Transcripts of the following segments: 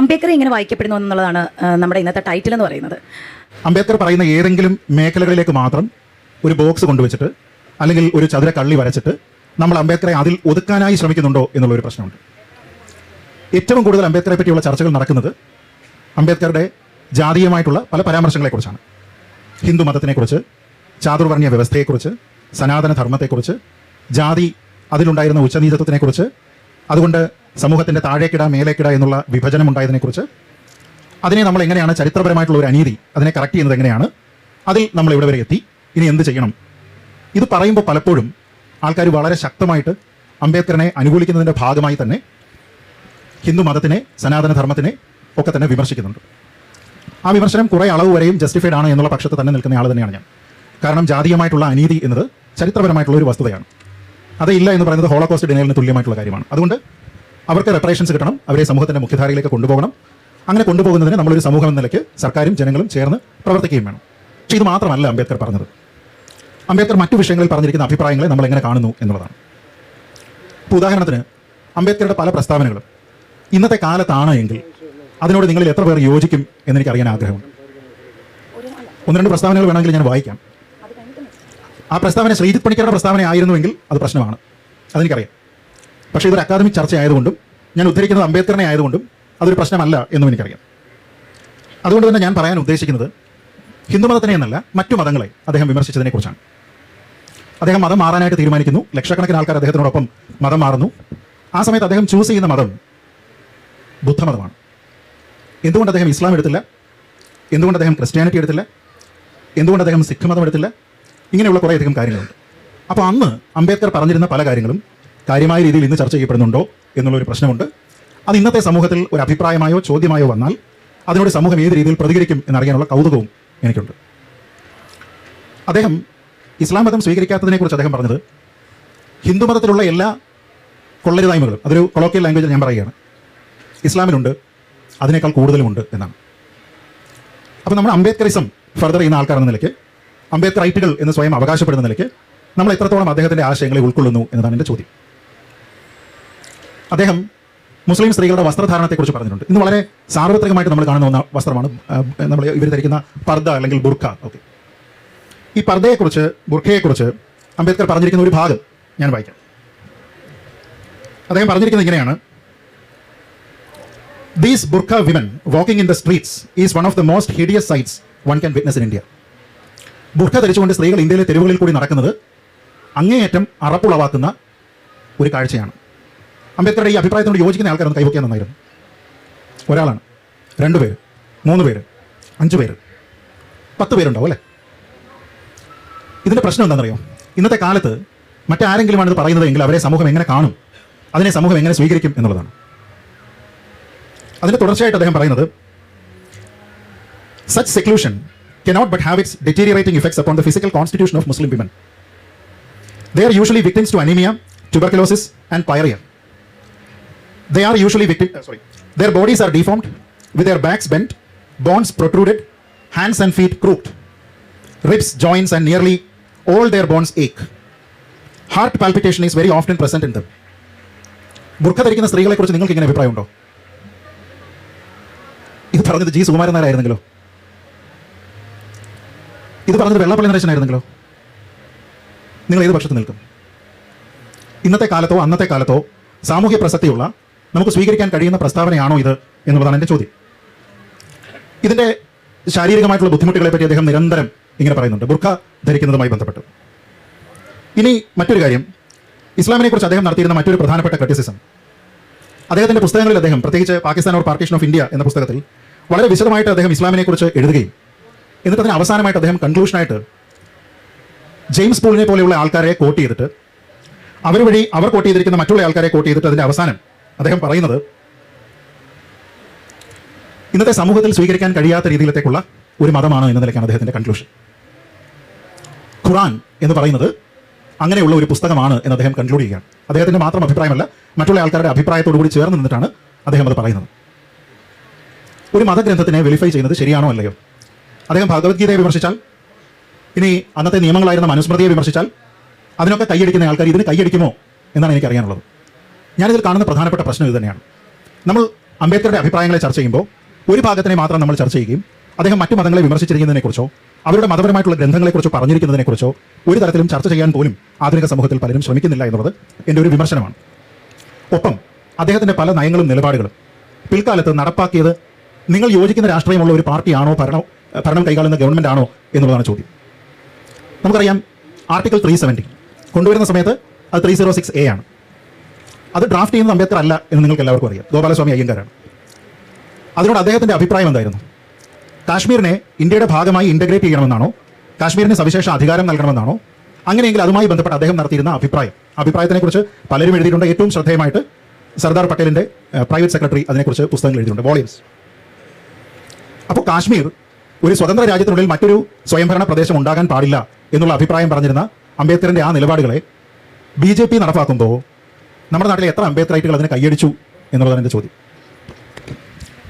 അംബേദ്കർ ഇങ്ങനെ വായിക്കപ്പെടുന്നു എന്നുള്ളതാണ് നമ്മുടെ ഇന്നത്തെ ടൈറ്റിൽ എന്ന് പറയുന്നത്. അംബേദ്കർ പറയുന്ന ഏതെങ്കിലും മേഖലകളിലേക്ക് മാത്രം ഒരു ബോക്സ് കൊണ്ടുവച്ചിട്ട് അല്ലെങ്കിൽ ഒരു ചതുര കള്ളി വരച്ചിട്ട് നമ്മൾ അംബേദ്കറെ അതിൽ ഒതുക്കാനായി ശ്രമിക്കുന്നുണ്ടോ എന്നുള്ള ഒരു പ്രശ്നമുണ്ട്. ഏറ്റവും കൂടുതൽ അംബേദ്കറെ പറ്റിയുള്ള ചർച്ചകൾ നടക്കുന്നത് അംബേദ്കറുടെ ജാതീയമായിട്ടുള്ള പല പരാമർശങ്ങളെക്കുറിച്ചാണ്. ഹിന്ദു മതത്തിനെക്കുറിച്ച് ചാതുർവർണയ വ്യവസ്ഥയെക്കുറിച്ച് സനാതന ധർമ്മത്തെക്കുറിച്ച് ജാതി അതിലുണ്ടായിരുന്ന ഉച്ചനീചത്വത്തിനെക്കുറിച്ച് അതുകൊണ്ട് സമൂഹത്തിന്റെ താഴേക്കിട മേലേക്കിട എന്നുള്ള വിഭജനം ഉണ്ടായതിനെക്കുറിച്ച് അതിനെ നമ്മൾ എങ്ങനെയാണ് ചരിത്രപരമായിട്ടുള്ള ഒരു അനീതി അതിനെ കറക്റ്റ് ചെയ്യുന്നത് എങ്ങനെയാണ്? അതിൽ നമ്മൾ ഇവിടെ വരെ എത്തി. ഇനി എന്ത് ചെയ്യണം? ഇത് പറയുമ്പോൾ പലപ്പോഴും ആൾക്കാർ വളരെ ശക്തമായിട്ട് അംബേദ്കറിനെ അനുകൂലിക്കുന്നതിന്റെ ഭാഗമായി തന്നെ ഹിന്ദു മതത്തിനെ സനാതന ധർമ്മത്തിനെ ഒക്കെ തന്നെ വിമർശിക്കുന്നുണ്ട്. ആ വിമർശനം കുറേ അളവ് വരെയും ജസ്റ്റിഫൈഡ് ആണ് എന്നുള്ള പക്ഷത്ത് തന്നെ നിൽക്കുന്ന ആൾ തന്നെയാണ് ഞാൻ. കാരണം ജാതീയമായിട്ടുള്ള അനീതി എന്നത് ചരിത്രപരമായിട്ടുള്ള ഒരു വസ്തുതയാണ്. അതില്ല എന്ന് പറയുന്നത് ഹോളോകോസ്റ്റ് ഡിനയലിന് തുല്യമായിട്ടുള്ള കാര്യമാണ്. അതുകൊണ്ട് അവർക്ക് റെപ്പറേഷൻസ് കിട്ടണം അവരെ സമൂഹത്തിന്റെ മുഖ്യധാരയിലേക്ക് കൊണ്ടുപോകണം. അങ്ങനെ കൊണ്ടുപോകുന്നതിന് നമ്മളൊരു സമൂഹം എന്ന നിലയ്ക്ക് സർക്കാരും ജനങ്ങളും ചേർന്ന് പ്രവർത്തിക്കുകയും വേണം. പക്ഷേ ഇത് മാത്രമല്ല അംബേദ്കർ പറഞ്ഞത്. അംബേദ്കർ മറ്റു വിഷയങ്ങളിൽ പറഞ്ഞിരിക്കുന്ന അഭിപ്രായങ്ങളെ നമ്മൾ എങ്ങനെ കാണുന്നു എന്നുള്ളതാണ്. ഇപ്പോൾ ഉദാഹരണത്തിന് അംബേദ്കറുടെ പല പ്രസ്താവനകളും ഇന്നത്തെ കാലത്താണ് എങ്കിൽ അതിനോട് നിങ്ങളിൽ എത്ര പേർ യോജിക്കും എന്നെനിക്ക് അറിയാൻ ആഗ്രഹമുണ്ട്. ഒന്ന് രണ്ട് പ്രസ്താവനകൾ വേണമെങ്കിൽ ഞാൻ വായിക്കാം. ആ പ്രസ്താവന ശ്രീജിത് പണിക്കരുടെ പ്രസ്താവന ആയിരുന്നുവെങ്കിൽ അത് പ്രശ്നമാണ്. അതെനിക്കറിയാം. പക്ഷേ ഇതൊരു അക്കാദമിക് ചർച്ച ആയതുകൊണ്ടും ഞാൻ ഉദ്ധരിക്കുന്നത് അംബേദ്കറിനെ ആയതുകൊണ്ടും അതൊരു പ്രശ്നമല്ല എന്നും എനിക്കറിയാം. അതുകൊണ്ട് തന്നെ ഞാൻ പറയാൻ ഉദ്ദേശിക്കുന്നത് ഹിന്ദുമതത്തിനെ എന്നല്ല മറ്റു മതങ്ങളെ അദ്ദേഹം വിമർശിച്ചതിനെക്കുറിച്ചാണ്. അദ്ദേഹം മതം മാറാനായിട്ട് തീരുമാനിക്കുന്നു. ലക്ഷക്കണക്കിന് ആൾക്കാർ അദ്ദേഹത്തിനോടൊപ്പം മതം മാറുന്നു. ആ സമയത്ത് അദ്ദേഹം ചൂസ് ചെയ്യുന്ന മതം ബുദ്ധമതമാണ്. എന്തുകൊണ്ട് അദ്ദേഹം ഇസ്ലാം എടുത്തില്ല? എന്തുകൊണ്ട് അദ്ദേഹം ക്രിസ്ത്യാനിറ്റി എടുത്തില്ല? എന്തുകൊണ്ട് അദ്ദേഹം സിഖ് മതം എടുത്തില്ല? ഇങ്ങനെയുള്ള കുറേയധികം കാര്യങ്ങളുണ്ട്. അപ്പോൾ അന്ന് അംബേദ്കർ പറഞ്ഞിരുന്ന പല കാര്യങ്ങളും കാര്യമായ രീതിയിൽ ഇന്ന് ചർച്ച ചെയ്യപ്പെടുന്നുണ്ടോ എന്നുള്ള ഒരു പ്രശ്നമുണ്ട്. അത് ഇന്നത്തെ സമൂഹത്തിൽ ഒരു അഭിപ്രായമായോ ചോദ്യമായോ വന്നാൽ അതിനോട് സമൂഹം ഏത് രീതിയിൽ പ്രതികരിക്കും എന്നറിയാനുള്ള കൗതുകവും എനിക്കുണ്ട്. അദ്ദേഹം ഇസ്ലാം മതം സ്വീകരിക്കാത്തതിനെക്കുറിച്ച് അദ്ദേഹം പറഞ്ഞത് ഹിന്ദുമതത്തിലുള്ള എല്ലാ കൊള്ളരുതായ്മകളും അതൊരു കൊളോക്കിയൽ ലാംഗ്വേജിൽ ഞാൻ പറയുകയാണ് ഇസ്ലാമിലുണ്ട് അതിനേക്കാൾ കൂടുതലുമുണ്ട് എന്നാണ്. അപ്പോൾ നമ്മൾ അംബേദ്കറിസം ഫർദർ ചെയ്യുന്ന ആൾക്കാർ എന്ന നിലയ്ക്ക് അംബേദ്കർ റൈറ്റുകൾ എന്ന് സ്വയം അവകാശപ്പെടുന്ന നിലയ്ക്ക് നമ്മൾ എത്രത്തോളം അദ്ദേഹത്തിന്റെ ആശയങ്ങളെ ഉൾക്കൊള്ളുന്നു എന്നതാണ് എന്റെ ചോദ്യം. അദ്ദേഹം മുസ്ലിം സ്ത്രീകളുടെ വസ്ത്രധാരണത്തെക്കുറിച്ച് പറഞ്ഞിട്ടുണ്ട്. ഇന്ന് വളരെ സാർവത്രികമായിട്ട് നമ്മൾ കാണുന്ന ഒന്ന വസ്ത്രമാണ്. നമ്മൾ ഇവർ ധരിക്കുന്ന പർദ്ദ അല്ലെങ്കിൽ ബുർഖ. ഓക്കെ. ഈ പർദ്ദയെക്കുറിച്ച് ബുർഖയെക്കുറിച്ച് അംബേദ്കർ പറഞ്ഞിരിക്കുന്ന ഒരു ഭാഗം ഞാൻ വായിക്കാം. അദ്ദേഹം പറഞ്ഞിരിക്കുന്നത് ഇങ്ങനെയാണ്. These burqa women walking in the streets is one of the most hideous sights one can witness in India burqa ധരിച്ചുകൊണ്ട് സ്ത്രീകൾ ഇന്ത്യയിലെ തെരുവുകളിൽ കൂടി നടക്കുന്നത് അങ്ങേയറ്റം അറപ്പുളവാക്കുന്ന ഒരു കാഴ്ചയാണ്. അംബേദ്കറുടെ ഈ അഭിപ്രായത്തോട് യോജിക്കുന്ന ആൾക്കാരൊന്ന് കൈവയ്ക്കാൻ നന്നായിരുന്നു. ഒരാളാണ്. രണ്ട് പേര്. മൂന്ന് പേര്. അഞ്ച് പേര്. പത്ത് പേരുണ്ടാവും അല്ലേ? ഇതിന്റെ പ്രശ്നം എന്താണെന്നറിയോ? ഇന്നത്തെ കാലത്ത് മറ്റാരെങ്കിലുമാണ് ഇത് പറയുന്നത് എങ്കിൽ അവരെ സമൂഹം എങ്ങനെ കാണും? അതിനെ സമൂഹം എങ്ങനെ സ്വീകരിക്കും എന്നുള്ളതാണ്. അതിന്റെ തുടർച്ചയായിട്ട് അദ്ദേഹം പറയുന്നത് such seclusion cannot but have its deteriorating effects upon the physical constitution of Muslim women are usually victims to anemia, tuberculosis, and pyorrhea. They are usually victim. uh, sorry, their bodies are deformed, with their backs bent, bones protruded, hands and feet crooked, ribs, joints, and nearly all their bones ache. Heart palpitation is very often present in them. ബുർഖ ധരിക്കുന്ന സ്ത്രീകളെ കുറിച്ച് നിങ്ങൾക്ക് ഇങ്ങനെ അഭിപ്രായമുണ്ടോ ഇത് പറഞ്ഞത് G Sukumaran നായരായിരുന്നെങ്കിലോ ഇത് പറഞ്ഞത് വെള്ളപ്പള്ളി നരേശനായിരുന്നെങ്കിലോ നിങ്ങൾ ഏത് പക്ഷത്ത് നിൽക്കും ഇന്നത്തെ കാലത്തോ അന്നത്തെ കാലത്തോ സാമൂഹ്യ പ്രസക്തിയുള്ള നമുക്ക് സ്വീകരിക്കാൻ കഴിയുന്ന പ്രസ്താവനയാണോ ഇത് എന്നുള്ളതാണ് എന്റെ ചോദ്യം. ഇതിന്റെ ശാരീരികമായിട്ടുള്ള ബുദ്ധിമുട്ടുകളെ പറ്റി അദ്ദേഹം നിരന്തരം ഇങ്ങനെ പറയുന്നുണ്ട്. ബുർഖ ധരിക്കുന്നതുമായി ബന്ധപ്പെട്ട്. ഇനി മറ്റൊരു കാര്യം. ഇസ്ലാമിനെ കുറിച്ച് അദ്ദേഹം നടത്തിയിരുന്ന മറ്റൊരു പ്രധാനപ്പെട്ട ക്രിറ്റിസിസം അദ്ദേഹത്തിന്റെ പുസ്തകങ്ങളിൽ അദ്ദേഹം പ്രത്യേകിച്ച് Pakistan or partition of India എന്ന പുസ്തകത്തിൽ വളരെ വിശദമായിട്ട് അദ്ദേഹം ഇസ്ലാമിനെ കുറിച്ച് എഴുതുകയും എന്നിട്ട് അതിന് അവസാനമായിട്ട് അദ്ദേഹം കൺക്ലൂഷനായിട്ട് ജെയിംസ് പൂളിനെ പോലെയുള്ള ആൾക്കാരെ കോട്ട് ചെയ്തിട്ട് അവർ വഴി അവർ കോട്ട് ചെയ്തിരിക്കുന്ന മറ്റുള്ള ആൾക്കാരെ കോട്ട് ചെയ്തിട്ട് അതിന്റെ അവസാനം അദ്ദേഹം പറയുന്നത് ഇന്നത്തെ സമൂഹത്തിൽ സ്വീകരിക്കാൻ കഴിയാത്ത രീതിയിലത്തേക്കുള്ള ഒരു മതമാണ് എന്ന നിലയ്ക്കാണ് അദ്ദേഹത്തിന്റെ കൺക്ലൂഷൻ ഖുറാൻ എന്ന് പറയുന്നത് അങ്ങനെയുള്ള ഒരു പുസ്തകമാണ് എന്ന് അദ്ദേഹം കൺക്ലൂഡ് ചെയ്യുകയാണ്. അദ്ദേഹത്തിന്റെ മാത്രം അഭിപ്രായമല്ല മറ്റുള്ള ആൾക്കാരുടെ അഭിപ്രായത്തോടു കൂടി ചേർന്ന് നിന്നിട്ടാണ് അദ്ദേഹം അത് പറയുന്നത്. ഒരു മതഗ്രന്ഥത്തിനെ വെരിഫൈ ചെയ്യുന്നത് ശരിയാണോ അല്ലയോ? അദ്ദേഹം ഭഗവത്ഗീതയെ വിമർശിച്ചാൽ ഇനി അന്നത്തെ നിയമങ്ങളായിരുന്ന മനുസ്മൃതിയെ വിമർശിച്ചാൽ അതിനൊക്കെ കൈയടിക്കുന്ന ആൾക്കാർ ഇതിന് കൈയടിക്കുമോ എന്നാണ് എനിക്ക് അറിയാനുള്ളത് ഞാനിതിൽ കാണുന്ന പ്രധാനപ്പെട്ട പ്രശ്നം ഇത് തന്നെയാണ് നമ്മൾ അംബേദ്കറുടെ അഭിപ്രായങ്ങളെ ചർച്ച ചെയ്യുമ്പോൾ ഒരു ഭാഗത്തിനെ മാത്രം നമ്മൾ ചർച്ച ചെയ്യുകയും അദ്ദേഹം മറ്റു മതങ്ങളെ വിമർശിച്ചിരിക്കുന്നതിനെക്കുറിച്ചോ അവരുടെ മതപരമായിട്ടുള്ള ഗ്രന്ഥങ്ങളെക്കുറിച്ചോ പറഞ്ഞിരിക്കുന്നതിനെക്കുറിച്ചോ ഒരു തരത്തിലും ചർച്ച ചെയ്യാൻ പോലും ആധുനിക സമൂഹത്തിൽ പലരും ശ്രമിക്കുന്നില്ല എന്നുള്ളത് എന്റെ ഒരു വിമർശനമാണ്. ഒപ്പം അദ്ദേഹത്തിന്റെ പല നയങ്ങളും നിലപാടുകളും പിൽക്കാലത്ത് നടപ്പാക്കിയത് നിങ്ങൾ യോജിക്കുന്ന രാഷ്ട്രീയമുള്ള ഒരു പാർട്ടിയാണോ ഭരണം ഭരണം കൈകാളുന്ന ഗവൺമെന്റ് ആണോ എന്നുള്ളതാണ് ചോദ്യം. നമുക്കറിയാം ആർട്ടിക്കിൾ ത്രീ സെവന്റി കൊണ്ടുവരുന്ന സമയത്ത് അത് ത്രീ സീറോ സിക്സ് എ ആണ്. അത് ഡ്രാഫ്റ്റ് ചെയ്യുന്നത് അംബേദ്കർ അല്ല എന്ന് നിങ്ങൾക്ക് എല്ലാവർക്കും അറിയാം. ഗോപാലസ്വാമി അയ്യങ്കാരാണ്. അതിനോട് അദ്ദേഹത്തിന്റെ അഭിപ്രായം എന്തായിരുന്നു? കാശ്മീരിനെ ഇന്ത്യയുടെ ഭാഗമായി ഇന്റഗ്രേറ്റ് ചെയ്യണമെന്നാണോ? കാശ്മീരിന് സവിശേഷ അധികാരം നൽകണമെന്നാണോ? അങ്ങനെയെങ്കിൽ അതുമായി ബന്ധപ്പെട്ട് അദ്ദേഹം നടത്തിയിരുന്ന അഭിപ്രായം. അഭിപ്രായത്തിനെക്കുറിച്ച് പലരും എഴുതിയിട്ടുണ്ട്. ഏറ്റവും ശ്രദ്ധേയമായിട്ട് സർദാർ പട്ടേലിന്റെ പ്രൈവറ്റ് സെക്രട്ടറി അതിനെക്കുറിച്ച് പുസ്തകങ്ങൾ എഴുതിയിട്ടുണ്ട്. വോളിയംസ് അപ്പോൾ കാശ്മീർ ഒരു സ്വതന്ത്ര രാജ്യത്തിനുള്ളിൽ മറ്റൊരു സ്വയംഭരണ പ്രദേശം ഉണ്ടാകാൻ പാടില്ല എന്നുള്ള അഭിപ്രായം പറഞ്ഞിരുന്ന അംബേദ്കറിന്റെ ആ നിലപാടുകളെ ബി നടപ്പാക്കുമ്പോൾ നമ്മുടെ നാട്ടിലെ എത്ര അംബേദ്കറൈറ്റുകൾ അതിനെ കൈയടിച്ചു എന്നുള്ളതാണ് എന്റെ ചോദ്യം.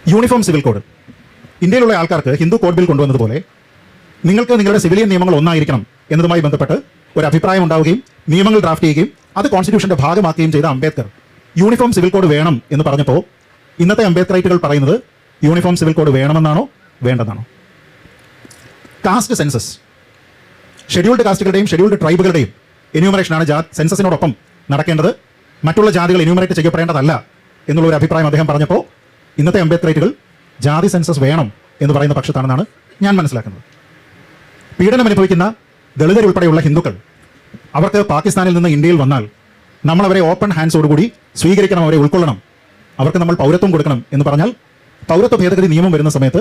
യൂണിഫോം സിവിൽ കോഡ് ഇന്ത്യയിലുള്ള ആൾക്കാർക്ക് ഹിന്ദു കോഡ് ബിൽ കൊണ്ടുവന്നതുപോലെ നിങ്ങൾക്ക് നിങ്ങളുടെ സിവിലിയൻ നിയമങ്ങൾ ഒന്നായിരിക്കണം എന്നതുമായി ബന്ധപ്പെട്ട് ഒരു അഭിപ്രായം ഉണ്ടാവുകയും നിയമങ്ങൾ ഡ്രാഫ്റ്റ് ചെയ്യുകയും അത് കോൺസ്റ്റിറ്റ്യൂഷന്റെ ഭാഗമാക്കുകയും ചെയ്ത അംബേദ്കർ യൂണിഫോം സിവിൽ കോഡ് വേണം എന്ന് പറഞ്ഞപ്പോൾ ഇന്നത്തെ അംബേദ്കറൈറ്റുകൾ പറയുന്നത് യൂണിഫോം സിവിൽ കോഡ് വേണമെന്നാണോ വേണ്ടെന്നാണോ? കാസ്റ്റ് സെൻസസ് ഷെഡ്യൂൾഡ് കാസ്റ്റുകളുടെയും ഷെഡ്യൂൾഡ് ട്രൈബുകളുടെയും എന്യൂമറേഷനാണ് ജാ സെൻസസിനോടൊപ്പം നടക്കേണ്ടത്. മറ്റുള്ള ജാതികൾ എന്യൂമറേറ്റ് ചെയ്യപ്പെടേണ്ടതല്ല എന്നുള്ള ഒരു അഭിപ്രായം അദ്ദേഹം പറഞ്ഞപ്പോൾ ഇന്നത്തെ അംബേദ്കറൈറ്റുകൾ ജാതി സെൻസസ് വേണം എന്ന് പറയുന്ന പക്ഷത്താണെന്നാണ് ഞാൻ മനസ്സിലാക്കുന്നത്. പീഡനം അനുഭവിക്കുന്ന ദളിതരുൾപ്പെടെയുള്ള ഹിന്ദുക്കൾ അവർക്ക് പാകിസ്ഥാനിൽ നിന്ന് ഇന്ത്യയിൽ വന്നാൽ നമ്മൾ അവരെ ഓപ്പൺ ഹാൻഡ്സോടുകൂടി സ്വീകരിക്കണം അവരെ ഉൾക്കൊള്ളണം അവർക്ക് നമ്മൾ പൗരത്വം കൊടുക്കണം എന്ന് പറഞ്ഞാൽ പൗരത്വ ഭേദഗതി നിയമം വരുന്ന സമയത്ത്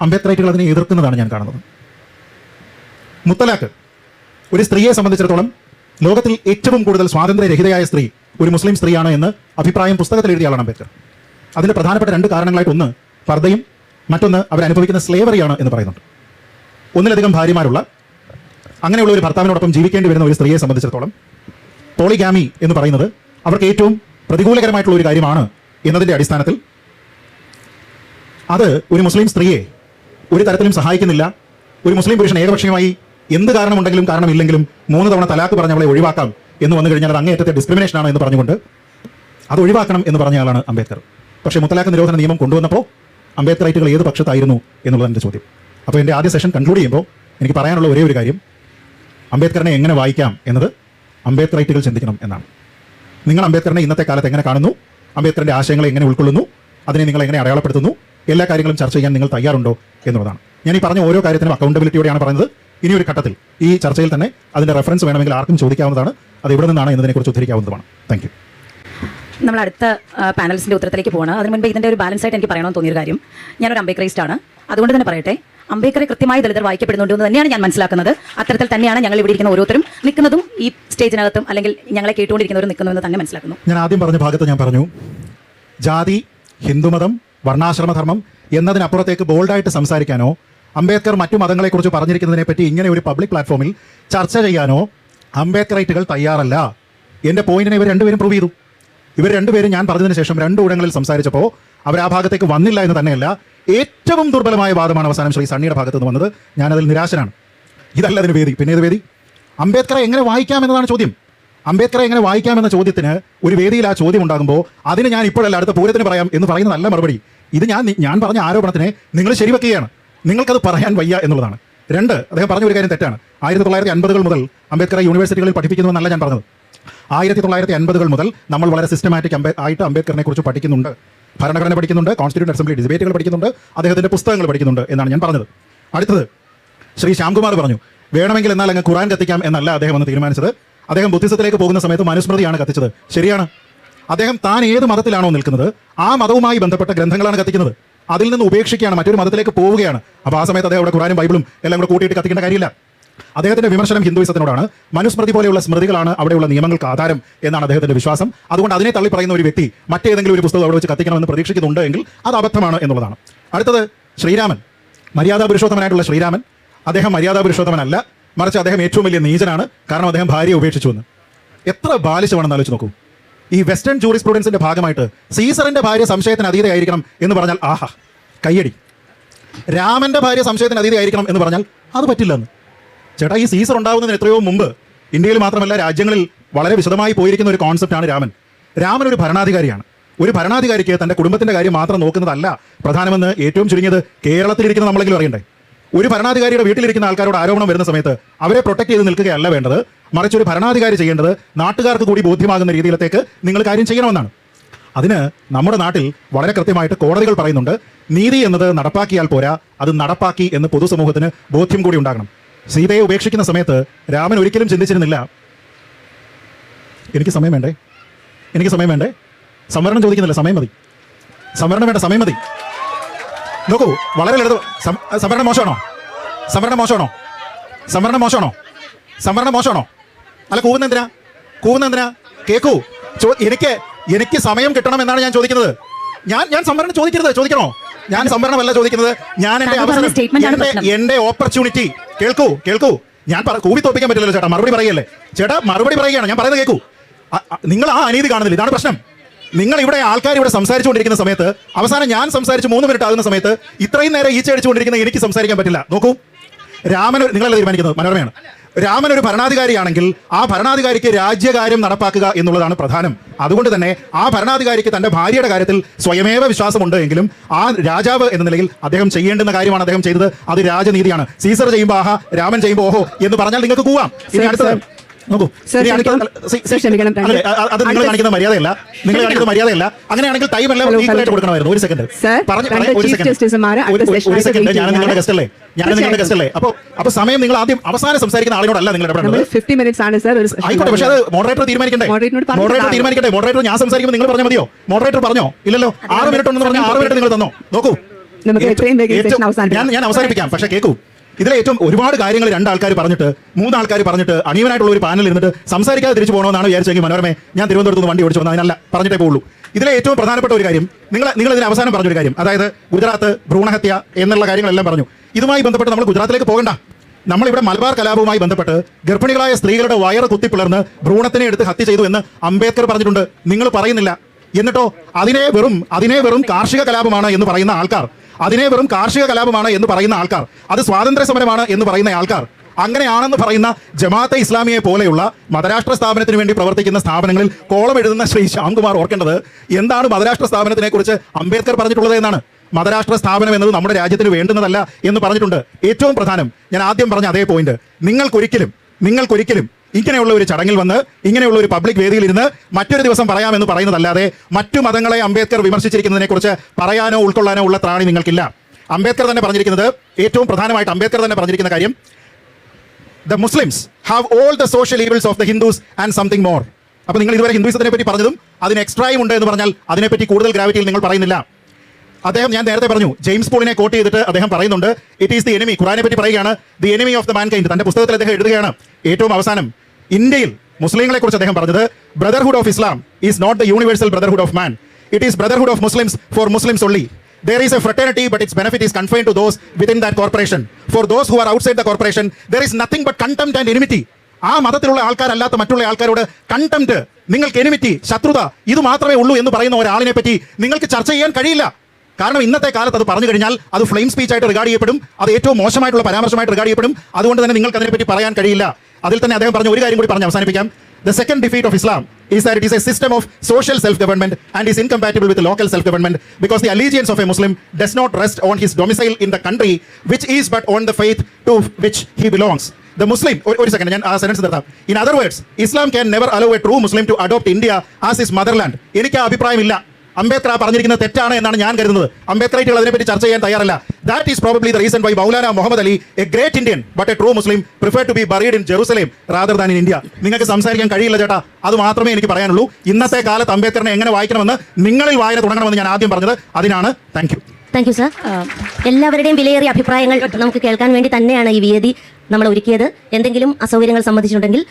അംബേദ്കർ അതിനെ എതിർക്കുന്നതാണ് ഞാൻ കാണുന്നത്. മുത്തലാഖ് ഒരു സ്ത്രീയെ സംബന്ധിച്ചിടത്തോളം ലോകത്തിൽ ഏറ്റവും കൂടുതൽ സ്വാതന്ത്ര്യരഹിതയായ സ്ത്രീ ഒരു മുസ്ലിം സ്ത്രീയാണ് എന്ന് അഭിപ്രായം പുസ്തകത്തിൽ എഴുതിയ ആളാണ് അംബേദ്കർ. അതിന്റെ പ്രധാനപ്പെട്ട രണ്ട് കാരണങ്ങളായിട്ട് ഒന്ന് പർദ്ദയും മറ്റൊന്ന് അവരനുഭവിക്കുന്ന സ്ലേവറിയാണ് എന്ന് പറയുന്നുണ്ട്. ഒന്നിലധികം ഭാര്യമാരുള്ള അങ്ങനെയുള്ള ഒരു ഭർത്താവിനോടൊപ്പം ജീവിക്കേണ്ടി വരുന്ന ഒരു സ്ത്രീയെ സംബന്ധിച്ചിടത്തോളം പോളിഗാമി എന്ന് പറയുന്നത് അവർക്ക് ഏറ്റവും പ്രതികൂലകരമായിട്ടുള്ള ഒരു കാര്യമാണ് എന്നതിന്റെ അടിസ്ഥാനത്തിൽ അത് ഒരു മുസ്ലിം സ്ത്രീയെ ഒരു തരത്തിലും സഹായിക്കുന്നില്ല. ഒരു മുസ്ലിം പുരുഷൻ ഏകപക്ഷീയമായി എന്ത് കാരണമുണ്ടെങ്കിലും കാരണമില്ലെങ്കിലും മൂന്ന് തവണ തലാക്ക് പറഞ്ഞ് അവളെ ഒഴിവാക്കാം. എന്ന് വന്നു കഴിഞ്ഞാൽ അത് അങ്ങേയറ്റത്തെ ഡിസ്ക്രിമിനേഷൻ ആണ് എന്ന് പറഞ്ഞുകൊണ്ട് അത് ഒഴിവാക്കണം എന്ന് പറഞ്ഞ ആളാണ് അംബേദ്കർ. പക്ഷേ മുത്തലാഖ് നിരോധന നിയമം കൊണ്ടുവന്നപ്പോൾ അംബേദ്കർ റൈറ്റുകൾ ഏത് പക്ഷത്തായിരുന്നു എന്നുള്ളത് എന്റെ ചോദ്യം. അപ്പോൾ എന്റെ ആദ്യ സെഷൻ കൺക്ലൂഡ് ചെയ്യുമ്പോൾ എനിക്ക് പറയാനുള്ള ഒരേ ഒരു കാര്യം അംബേദ്കറിനെ എങ്ങനെ വായിക്കാം എന്നത് അംബേദ്കർ റൈറ്റുകൾ ചിന്തിക്കണം എന്നാണ്. നിങ്ങൾ അംബേദ്കറിനെ ഇന്നത്തെ കാലത്ത് എങ്ങനെ കാണുന്നു അംബേദ്കറിന്റെ ആശയങ്ങളെ എങ്ങനെ ഉൾക്കൊള്ളുന്നു അതിനെ നിങ്ങൾ എങ്ങനെ അടയാളപ്പെടുത്തുന്നു എല്ലാ കാര്യങ്ങളും ചർച്ച ചെയ്യാൻ നിങ്ങൾ തയ്യാറുണ്ടോ എന്നുള്ളതാണ്. ഞാൻ ഈ പറഞ്ഞ ഓരോ കാര്യത്തിനും അക്കൗണ്ടബിലിറ്റിയോടെയാണ് പറയുന്നത്. ഇനി ഒരു ഘട്ടത്തിൽ ഈ ചർച്ചയിൽ തന്നെ അതിന്റെ റെഫറൻസ് വേണമെങ്കിൽ ആർക്കും ചോദിക്കാവുന്നതാണ്. അത് എവിടെ നിന്നാണ് എന്നതിനെക്കുറിച്ച് ഉദ്ധരിക്കാവുന്നതുമാണ്. താങ്ക് യു നമ്മൾ അടുത്ത പാനൽസിന്റെ ഉത്തരത്തിലേക്ക് പോകണം അതിന് മുൻപ് ഇതിന്റെ ഒരു ബാലൻസ് ആയിട്ട് എനിക്ക് പറയണമെന്ന് തോന്നിയൊരു കാര്യം. ഞാനൊരു ആണ് അതുകൊണ്ട് തന്നെ പറയട്ടെ അംബേദ്കറെ കൃത്യമായി ദളിതർ വായിക്കപ്പെടുന്നുണ്ട് എന്ന് തന്നെയാണ് ഞാൻ മനസ്സിലാക്കുന്നത്. അത്തരത്തിൽ തന്നെയാണ് ഞങ്ങൾ ഇവിടെ ഇരിക്കുന്ന ഓരോരുത്തരും നിൽക്കുന്നതും ഈ സ്റ്റേജിനകത്തും അല്ലെങ്കിൽ ഞങ്ങളെ കേട്ടുകൊണ്ടിരിക്കുന്നവരും നിൽക്കുന്നതെന്ന് തന്നെ മനസ്സിലാക്കുന്നു. ഞാൻ ആദ്യം പറഞ്ഞ ഭാഗത്ത് ഞാൻ പറഞ്ഞു ജാതി ഹിന്ദുമതം വർണാശ്രമധർമ്മം എന്നതിനപ്പുറത്തേക്ക് ബോൾഡായിട്ട് സംസാരിക്കാനോ അംബേദ്കർ മറ്റു മതങ്ങളെക്കുറിച്ച് പറഞ്ഞിരിക്കുന്നതിനെ പറ്റി ഇങ്ങനെ ഒരു പബ്ലിക് പ്ലാറ്റ്ഫോമിൽ ചർച്ച ചെയ്യാനോ അംബേദ്കറൈറ്റുകൾ തയ്യാറല്ല. എന്റെ പോയിന്റിനെ ഇവർ രണ്ടുപേരും പ്രൂവ് ചെയ്തു. ഇവർ രണ്ടുപേരും ഞാൻ പറഞ്ഞതിന് ശേഷം രണ്ടു ഊഴങ്ങളിൽ സംസാരിച്ചപ്പോൾ അവർ ആ ഭാഗത്തേക്ക് വന്നില്ല എന്ന് തന്നെയല്ല ഏറ്റവും ദുർബലമായ വാദമാണ് അവസാനം ശ്രീ സണ്ണിയുടെ ഭാഗത്ത് നിന്ന് വന്നത്. ഞാനതിൽ നിരാശനാണ്. ഇതല്ല അതിന് വേദി. പിന്നെ ഏത് വേദി? അംബേദ്കറെ എങ്ങനെ വായിക്കാം എന്നതാണ് ചോദ്യം. അംബേദ്കറെ എങ്ങനെ വായിക്കാം എന്ന ചോദ്യത്തിന് ഒരു വേദിയിൽ ആ ചോദ്യം ഉണ്ടാകുമ്പോൾ അതിന് ഞാൻ ഇപ്പോഴല്ല അടുത്ത പൂരത്തിന് പറയാം എന്ന് പറയുന്ന നല്ല മറുപടി. ഇത് ഞാൻ ഞാൻ പറഞ്ഞ ആരോപണത്തിനെ നിങ്ങൾ ശരിവെക്കുകയാണ്. നിങ്ങൾക്കത് പറയാൻ വയ്യ എന്നുള്ളതാണ്. രണ്ട് അദ്ദേഹം പറഞ്ഞ ഒരു കാര്യം തെറ്റാണ്. ആയിരത്തി തൊള്ളായിരത്തി അൻപതുകൾ മുതൽ അംബേദ്കർ യൂണിവേഴ്സിറ്റികളിൽ പഠിപ്പിക്കുന്നുവെന്നല്ല ഞാൻ പറഞ്ഞത്. ആയിരത്തി തൊള്ളായിരത്തി അൻപതുകൾ മുതൽ നമ്മൾ വളരെ സിസ്റ്റമാറ്റിക് ആയിട്ട് അംബേദ്കറിനെ കുറിച്ച് പഠിക്കുന്നുണ്ട്. ഭരണഘടന പഠിക്കുന്നുണ്ട് കോൺസ്റ്റിറ്റ്യൂട്ട് അസംബ്ലി ഡിബേറ്റുകൾ പഠിക്കുന്നുണ്ട് അദ്ദേഹത്തിന്റെ പുസ്തകങ്ങൾ പഠിക്കുന്നുണ്ട് എന്നാണ് ഞാൻ പറഞ്ഞത്. അടുത്തത് ശ്രീ ശ്യാംകുമാർ പറഞ്ഞു വേണമെങ്കിൽ എന്നാൽ അങ്ങ് ഖുറാൻ കത്തിക്കാം എന്നല്ല അദ്ദേഹം ഒന്ന് തീരുമാനിച്ചത്. അദ്ദേഹം ബുദ്ധിസത്തിലേക്ക് പോകുന്ന സമയത്ത് മനുസ്മൃതിയാണ് കത്തിച്ചത്. ശരിയാണ്. അദ്ദേഹം താൻ ഏത് മതത്തിലാണോ നിൽക്കുന്നത് ആ മതവുമായി ബന്ധപ്പെട്ട ഗ്രന്ഥങ്ങളാണ് കത്തിക്കുന്നത്. അതിൽ നിന്ന് ഉപേക്ഷിക്കുകയാണ് മറ്റൊരു മതത്തിലേക്ക് പോവുകയാണ്. അപ്പോൾ ആ സമയത്ത് അദ്ദേഹം അവിടെ ഖുറാനും ബൈബിളും എല്ലാം കൂടെ കൂട്ടിയിട്ട് കത്തിക്കേണ്ട കാര്യമില്ല. അദ്ദേഹത്തിന്റെ വിമർശനം ഹിന്ദുയിസത്തിനോടാണ്. മനുസ്മൃതി പോലെയുള്ള സ്മൃതികളാണ് അവിടെയുള്ള നിയമങ്ങൾക്ക് ആധാരം എന്നാണ് അദ്ദേഹത്തിന്റെ വിശ്വാസം. അതുകൊണ്ട് അതിനെ തള്ളി പറയുന്ന ഒരു വ്യക്തി മറ്റേതെങ്കിലും ഒരു പുസ്തകം അവിടെ വെച്ച് കത്തിക്കണമെന്ന് പ്രതീക്ഷിക്കുന്നുണ്ട് എങ്കിൽ അത് അബദ്ധമാണ് എന്നുള്ളതാണ്. അടുത്തത് ശ്രീരാമൻ. മര്യാദാ പുരുഷോത്തമനായിട്ടുള്ള ശ്രീരാമൻ. അദ്ദേഹം മര്യാദാ പുരുഷോത്തമനല്ല. മറിച്ച് അദ്ദേഹം ഏറ്റവും വലിയ നീചനാണ്. കാരണം അദ്ദേഹം ഭാര്യയെ ഉപേക്ഷിച്ചു എന്ന്. എത്ര ബാലിശമാണെന്ന് ആലോചിച്ച് നോക്കൂ. ഈ വെസ്റ്റേൺ ജൂറിസ് പ്രൂഡൻസിന്റെ ഭാഗമായിട്ട് സീസറിന്റെ ഭാര്യ സംശയത്തിന് അതീതയായിരിക്കണം എന്ന് പറഞ്ഞാൽ ആഹാ കയ്യടി. രാമന്റെ ഭാര്യ സംശയത്തിന് അതീതയായിരിക്കണം എന്ന് പറഞ്ഞാൽ അത് പറ്റില്ലെന്ന്. ചേട്ടാ ഈ സീസർ ഉണ്ടാകുന്നതിന് എത്രയോ മുമ്പ് ഇന്ത്യയിൽ മാത്രമല്ല രാജ്യങ്ങളിൽ വളരെ വിശദമായി പോയിരിക്കുന്ന ഒരു കോൺസെപ്റ്റാണ് രാമൻ. രാമൻ ഒരു ഭരണാധികാരിയാണ്. ഒരു ഭരണാധികാരിക്ക് തന്റെ കുടുംബത്തിന്റെ കാര്യം മാത്രം നോക്കുന്നതല്ല പ്രധാനമെന്ന് ഏറ്റവും ചുരുങ്ങിയത് കേരളത്തിലിരിക്കുന്ന നമ്മളെങ്കിലും അറിയണ്ടേ? ഒരു ഭരണാധികാരിയുടെ വീട്ടിലിരിക്കുന്ന ആൾക്കാരോട് ആരോപണം വരുന്ന സമയത്ത് അവരെ പ്രൊട്ടക്ട് ചെയ്ത് നിൽക്കുകയല്ല വേണ്ടത്. മറിച്ച് ഒരു ഭരണാധികാരി ചെയ്യേണ്ടത് നാട്ടുകാർക്ക് കൂടി ബോധ്യമാകുന്ന രീതിയിലത്തേക്ക് നിങ്ങൾ കാര്യം ചെയ്യണമെന്നാണ്. അതിന് നമ്മുടെ നാട്ടിൽ വളരെ കൃത്യമായിട്ട് കോടതികൾ പറയുന്നുണ്ട്. നീതി എന്നത് നടപ്പാക്കിയാൽ പോരാ അത് നടപ്പാക്കി എന്ന് പൊതുസമൂഹത്തിന് ബോധ്യം കൂടി ഉണ്ടാകണം. സീതയെ ഉപേക്ഷിക്കുന്ന സമയത്ത് രാമൻ ഒരിക്കലും ചിന്തിച്ചിരുന്നില്ല. എനിക്ക് സമയം വേണ്ടേ? എനിക്ക് സമയം വേണ്ടേ? സംവരണം ചോദിക്കുന്നില്ല സമയം മതി. സംവരണം വേണ്ട സമയം മതി. നോക്കൂ വളരെ ലളിത. സംവരണ മോശമാണോ? സംവരണം മോശമാണോ? സംവരണം മോശമാണോ? സംവരണം മോശമാണോ? അല്ല കൂവുന്ന എന്തിനാ? കൂവുന്ന എന്തിനാ? കേക്കൂ എനിക്ക് എനിക്ക് സമയം കിട്ടണം എന്നാണ് ഞാൻ ചോദിക്കുന്നത്. ഞാൻ ഞാൻ സംവരണം ചോദിക്കരുത് ചോദിക്കണോ? ഞാൻ സംവരണമല്ല ചോദിക്കുന്നത്. ഞാൻ എന്റെ അവസരം എന്റെ- ഓപ്പർച്യൂണിറ്റി കേൾക്കൂ കേൾക്കൂ. ഞാൻ പറ- കൂവി തോപ്പിക്കാൻ പറ്റില്ലല്ലോ ചേട്ടാ മറുപടി പറയല്ലേ? ചേട്ടാ മറുപടി പറയുകയാണ് ഞാൻ പറയുന്നത് കേൾക്കൂ നിങ്ങൾ ആ അനീതി കാണുന്നില്ല ഇതാണ് പ്രശ്നം. നിങ്ങൾ ഇവിടെ ആൾക്കാർ ഇവിടെ സംസാരിച്ചുകൊണ്ടിരിക്കുന്ന സമയത്ത് അവസാനം ഞാൻ സംസാരിച്ച് മൂന്ന് മിനിറ്റ് ആകുന്ന സമയത്ത് ഇത്രയും നേരം ഈച്ച അടിച്ചുകൊണ്ടിരിക്കുന്ന എനിക്ക് സംസാരിക്കാൻ പറ്റില്ല. നോക്കൂ. രാമൻ നിങ്ങളല്ല തീരുമാനിക്കുന്നത്? മനോരമയാണ്. രാമൻ ഒരു ഭരണാധികാരിയാണെങ്കിൽ ആ ഭരണാധികാരിക്ക് രാജ്യകാര്യം നടപ്പാക്കുക എന്നുള്ളതാണ് പ്രധാനം. അതുകൊണ്ട് തന്നെ ആ ഭരണാധികാരിക്ക് തന്റെ ഭാര്യയുടെ കാര്യത്തിൽ സ്വയമേവ വിശ്വാസമുണ്ട് എങ്കിലും ആ രാജാവ് എന്ന നിലയിൽ അദ്ദേഹം ചെയ്യേണ്ടുന്ന കാര്യമാണ് അദ്ദേഹം ചെയ്തത്. അത് രാജനീതിയാണ്. സീസർ ചെയ്യുമ്പോൾ ആഹാ രാമൻ ചെയ്യുമ്പോൾ ഓഹോ എന്ന് പറഞ്ഞാൽ നിങ്ങൾക്ക് കൂവാം. ഇനി അടുത്തത്. നോക്കൂ. അതെ, നിങ്ങൾ കാണിക്കുന്ന മര്യാദയല്ല. നിങ്ങൾ കാണിക്കുന്ന മര്യാദയല്ല. അങ്ങനെയാണെങ്കിൽ ടൈം എല്ലാം. കൊടുക്കണമായിരുന്നു. ഒരു സെക്കൻഡ് Justiceമാര് ഒരു സെക്കൻഡ് ഞാൻ നിങ്ങളുടെ ഗസ്റ്റ് അല്ലേ? ഞാൻ നിങ്ങളുടെ ഗസ്റ്റ് അല്ലേ? അപ്പോൾ അപ്പോൾ സമയം നിങ്ങൾ ആദ്യം അവസാനം സംസാരിക്കുന്ന ആളിനോടല്ല നിങ്ങൾ ഫിഫ്റ്റി മിനിറ്റ്സ് ആണ് സാർ ആയിക്കോട്ടെ പക്ഷേ അത് മോഡറേറ്റർ മോഡറേറ്റർ. തീരുമാനിക്കട്ടെ മോഡറേറ്റർ ഞാൻ സംസാരിക്കുമ്പോൾ നിങ്ങൾ പറഞ്ഞാൽ മതിയോ? മോഡറേറ്റർ പറഞ്ഞോ? ഇല്ലല്ലോ. ആറ് മിനിറ്റ് ഉണ്ടെന്ന് പറഞ്ഞാൽ ആറ് മിനിറ്റ് നിങ്ങൾ തന്നോ? നോക്കൂ. നമുക്ക് എത്രയും വേഗം അവസാനിപ്പിക്കാം. ഞാൻ ഞാൻ അവസാനിപ്പിക്കാം. പക്ഷേ കേൾക്കൂ ഇതിലെ ഏറ്റവും ഒരുപാട് കാര്യങ്ങൾ രണ്ടാൾക്കാർ പറഞ്ഞിട്ട് മൂന്നാൾക്കാർ പറഞ്ഞിട്ട് അണിയവനായിട്ടുള്ള ഒരു പാനൽ ഇരുന്നിട്ട് സംസാരിക്കാതെ തിരിച്ചു പോകണമെന്നാണ് വിചാരിച്ചെങ്കിൽ മനോരമേ ഞാൻ തിരുവനന്തപുരത്ത് വണ്ടി ഓടിച്ചു വന്നത് അതിനല്ല പറഞ്ഞിട്ടേ പോകുള്ളൂ ഇതിലെ ഏറ്റവും പ്രധാനപ്പെട്ട ഒരു കാര്യം നിങ്ങൾ നിങ്ങൾ ഇതിന് അവസാനം പറഞ്ഞൊരു കാര്യം അതായത് ഗുജറാത്ത് ഭ്രൂണഹത്യ എന്നുള്ള കാര്യങ്ങളെല്ലാം പറഞ്ഞു. ഇതുമായി ബന്ധപ്പെട്ട് നമ്മൾ ഗുജറാത്തിലേക്ക് പോകണ്ട. നമ്മളിവിടെ മലബാർ കലാപവുമായി ബന്ധപ്പെട്ട് ഗർഭിണികളായ സ്ത്രീകളുടെ വയറ് കുത്തിപ്പിളർന്ന് ഭ്രൂണത്തിനെ എടുത്ത് ഹത്യ ചെയ്തു എന്ന് അംബേദ്കർ പറഞ്ഞിട്ടുണ്ട്. നിങ്ങൾ പറയുന്നില്ല. എന്നിട്ടോ അതിനെ വെറും അതിനെ വെറും കാർഷിക കലാപമാണ് എന്ന് പറയുന്ന ആൾക്കാർ അതിനെ വെറും കാർഷിക കലാപമാണ് എന്ന് പറയുന്ന ആൾക്കാർ അത് സ്വാതന്ത്ര്യ സമരമാണ് എന്ന് പറയുന്ന ആൾക്കാർ അങ്ങനെയാണെന്ന് പറയുന്ന ജമാഅത്തെ ഇസ്ലാമിയെ പോലെയുള്ള മതരാഷ്ട്ര സ്ഥാപനത്തിന് വേണ്ടി പ്രവർത്തിക്കുന്ന സ്ഥാപനങ്ങളിൽ കോളം എഴുതുന്ന ശ്രീ ശ്യാംകുമാർ ഓർക്കേണ്ടത് എന്താണ് മതരാഷ്ട്ര സ്ഥാപനത്തിനെ കുറിച്ച് അംബേദ്കർ പറഞ്ഞിട്ടുള്ളത് എന്നാണ്. മതരാഷ്ട്ര സ്ഥാപനം എന്നത് നമ്മുടെ രാജ്യത്തിന് വേണ്ടുന്നതല്ല എന്ന് പറഞ്ഞിട്ടുണ്ട്. ഏറ്റവും പ്രധാനം ഞാൻ ആദ്യം പറഞ്ഞ അതേ പോയിന്റ് നിങ്ങൾക്കൊരിക്കലും നിങ്ങൾക്കൊരിക്കലും ഇങ്ങനെയുള്ള ഒരു ചടങ്ങിൽ വന്ന് ഇങ്ങനെയുള്ള ഒരു പബ്ലിക് വേദിയിൽ ഇരുന്ന് മറ്റൊരു ദിവസം പറയാമെന്ന് പറയുന്നതല്ലാതെ മറ്റു മതങ്ങളെ അംബേദ്കർ വിമർശിച്ചിരിക്കുന്നതിനെക്കുറിച്ച് പറയാനോ ഉൾക്കൊള്ളാനോ ഉള്ള ത്രാണി നിങ്ങൾക്കില്ല. അംബേദ്കർ തന്നെ പറഞ്ഞിരിക്കുന്നത് ഏറ്റവും പ്രധാനമായിട്ട് അംബേദ്കർ തന്നെ പറഞ്ഞിരിക്കുന്ന കാര്യം the Muslims have all the social evils of the Hindus and something more അപ്പോൾ നിങ്ങൾ ഇതുവരെ ഹിന്ദുസത്തിനെ പറ്റി പറഞ്ഞതും അതിന് എക്സ്ട്രായും ഉണ്ട് എന്ന് പറഞ്ഞാൽ അതിനെപ്പറ്റി കൂടുതൽ ഗ്രാവിറ്റിയിൽ നിങ്ങൾ പറയുന്നില്ല. അദ്ദേഹം ഞാൻ നേരത്തെ പറഞ്ഞു ജെയിംസ് പോളിനെ കോട്ട് ചെയ്തിട്ട് അദ്ദേഹം പറയുന്നുണ്ട് ഇറ്റ് ഈസ് ദി എനിമി ഖുറാനെ പറ്റി പറയുകയാണ് the enemy of the mankind തന്റെ പുസ്തകത്തിൽ അദ്ദേഹം എഴുതുകയാണ് ഏറ്റവും അവസാനം ഇന്ത്യയിൽ മുസ്ലിങ്ങളെ കുറിച്ച് അദ്ദേഹം പറഞ്ഞത് brotherhood of Islam is not the universal brotherhood of man it is brotherhood of Muslims for Muslims only. There is a fraternity but its benefit is confined to those within that corporation. For those who are outside the corporation there is nothing but contempt and enmity. ആ മതത്തിലുള്ള ആൾക്കാരല്ലാത്ത മറ്റുള്ള ആൾക്കാരോട് contempt നിങ്ങൾക്ക് enmity ശത്രുത ഇത് മാത്രമേ ഉള്ളൂ എന്ന് പറയുന്ന ഒരാളിനെ പറ്റി നിങ്ങൾക്ക് ചർച്ച ചെയ്യാൻ കഴിയില്ല. കാരണം ഇന്നത്തെ കാലത്ത് അത് പറഞ്ഞു കഴിഞ്ഞാൽ അത് ഫ്ലെയിം സ്പീച്ച് ആയിട്ട് റിഗാർഡ് ചെയ്യപ്പെടും. അത് ഏറ്റവും മോശമായിട്ടുള്ള പരാമർശമായിട്ട് റിഗാർഡ് ചെയ്യപ്പെടും. അതുകൊണ്ട് തന്നെ നിങ്ങൾക്ക് അതിനെപ്പറ്റി പറയാൻ കഴിയില്ല. അതിൽ തന്നെ അദ്ദേഹം പറഞ്ഞ ഒരു കാര്യം കൂടി പറഞ്ഞ് അവസാനിപ്പിക്കാം. The second defeat of Islam is that it is a system of social self-government and is incompatible with local self-government because the allegiance of a Muslim does not rest on his domicile in the country which is but on the faith to which he belongs. The ഒരു- ഒരു second ഞാൻ ആ sense നിർത്താം. In other words Islam can never allow a true Muslim to adopt India as his motherland എനിക്ക് ആ അഭിപ്രായമില്ല. അംബേദ്കർ ആ പറഞ്ഞിരിക്കുന്നത് തെറ്റാണ് എന്നാണ് ഞാൻ കരുതുന്നത്. അംബേദ്കറായിട്ടുകൾ അതിനെപ്പറ്റി ചർച്ച ചെയ്യാൻ തയ്യാറല്ല. That is probably the reason why Maulana Muhammad Ali a great Indian but a true Muslim prefer to be buried in Jerusalem rather than in India നിങ്ങൾക്ക് സംസാരിക്കാൻ കഴിയില്ല ചേട്ടാ. അത് മാത്രമേ എനിക്ക് പറയാനുള്ളൂ. ഇന്നത്തെ കാലത്ത് അംബേദ്കറിനെ എങ്ങനെ വായിക്കണമെന്ന് നിങ്ങളിൽ വായന തുടങ്ങണമെന്ന് ഞാൻ ആദ്യം പറഞ്ഞത് അതിനാണ്. Thank you thank you sir എല്ലാവരുടെയും വിലയേറിയ അഭിപ്രായങ്ങൾ നമുക്ക് കേൾക്കാൻ വേണ്ടി തന്നെയാണ് ഈ വേദി നമ്മൾ ഒരുക്കിയത്. എന്തെങ്കിലും അസൗകര്യങ്ങൾ സംബന്ധിച്ചിട്ടുണ്ടെങ്കിൽ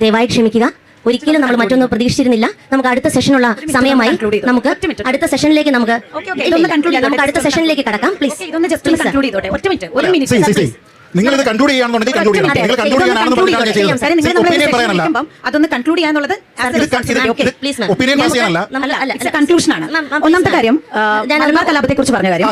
ദയവായി ക്ഷമിക്കുക. ഒരിക്കലും നമ്മൾ മറ്റൊന്നും പ്രതീക്ഷിച്ചിരുന്നില്ല. നമുക്ക് അടുത്ത സെഷനുള്ള സമയമായി നമുക്ക് അടുത്ത സെഷനിലേക്ക് നമുക്ക് നമുക്ക് അടുത്ത സെഷനിലേക്ക് കടക്കാം പ്ലീസ് Okay, ഇതൊന്ന് ജസ്റ്റ് ഒന്ന് കൺക്ലൂഡ് ചെയ്തോട്ടെ. ഒറ്റ മിനിറ്റ് നിങ്ങൾ ഇത് കൺക്ലൂഡ് ചെയ്യാണെന്നുണ്ടെങ്കിൽ കൺക്ലൂഡ് ചെയ്യണം നിങ്ങൾ കൺക്ലൂഡ് ഞാൻ ചെയ്തത് ചെയ്യാനുള്ളത് ഒന്നാമത്തെ കാര്യം കലാപത്തെ കുറിച്ച് പറഞ്ഞ കാര്യം.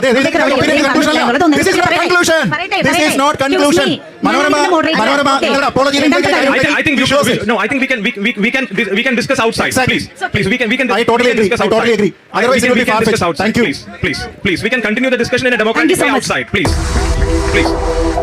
please.